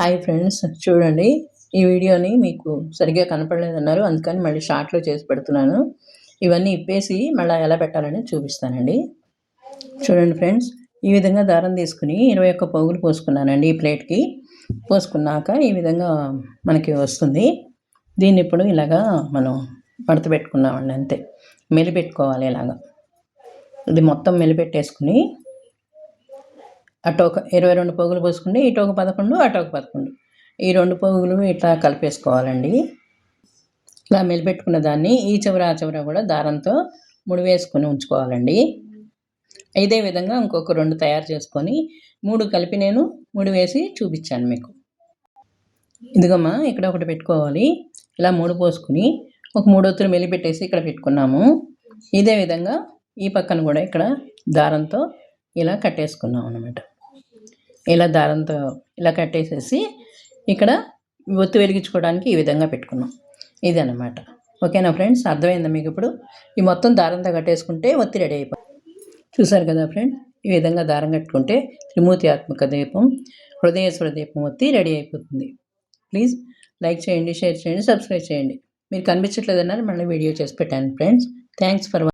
Hi friends చూడండి ఈ వీడియోని మీకు సరిగ్గా కనపడలేదన్నారు అందుకని మళ్ళీ షార్ట్లో చేసి పెడుతున్నాను. ఇవన్నీ ఇప్పేసి మళ్ళీ ఎలా పెట్టాలని చూపిస్తానండి. చూడండి ఫ్రెండ్స్ ఈ విధంగా దారం తీసుకుని ఇరవై ఒక్క పోగులు పోసుకున్నానండి ఈ ప్లేట్కి. పోసుకున్నాక ఈ విధంగా మనకి వస్తుంది. దీన్ని ఇప్పుడు ఇలాగా మనం మడత పెట్టుకున్నామండి అంతే. మెలిపెట్టుకోవాలి ఇలాగా. ఇది మొత్తం మెలిపెట్టేసుకుని అటు ఒక ఇరవై రెండు పోగులు పోసుకుంటే ఇటు ఒక పదకొండు అటు ఒక పదకొండు. ఈ రెండు పోగులు ఇట్లా కలిపేసుకోవాలండి. ఇలా మెలిపెట్టుకున్న దాన్ని ఈ చివర ఆ చివర కూడా దారంతో ముడివేసుకొని ఉంచుకోవాలండి. ఇదే విధంగా ఇంకొక రెండు తయారు చేసుకొని మూడు కలిపి నేను ముడి వేసి చూపించాను మీకు. ఇదిగమ్మా ఇక్కడ ఒకటి పెట్టుకోవాలి. ఇలా మూడు పోసుకుని ఒక మూడొత్తులు మెలిపెట్టేసి ఇక్కడ పెట్టుకున్నాము. ఇదే విధంగా ఈ పక్కన కూడా ఇక్కడ దారంతో ఇలా కట్టేసుకున్నాం అనమాట ఇలా దారంతో ఇలా కట్టేసేసి ఇక్కడ ఒత్తి వెలిగించుకోవడానికి ఈ విధంగా పెట్టుకున్నాం. ఇది అనమాట ఓకేనా ఫ్రెండ్స్? అర్థమైందా మీకు ఇప్పుడు? ఈ మొత్తం దారంతో కట్టేసుకుంటే ఒత్తి రెడీ అయిపోయింది చూసారు కదా ఫ్రెండ్? ఈ విధంగా దారం కట్టుకుంటే త్రిమూర్తి ఆత్మక దీపం హృదయేశ్వర దీపం ఒత్తి రెడీ అయిపోతుంది. ప్లీజ్ లైక్ చేయండి షేర్ చేయండి సబ్స్క్రైబ్ చేయండి. మీరు కనిపించట్లేదన్నారు మళ్ళీ వీడియో చేసి పెట్టాను ఫ్రెండ్స్. Thanks for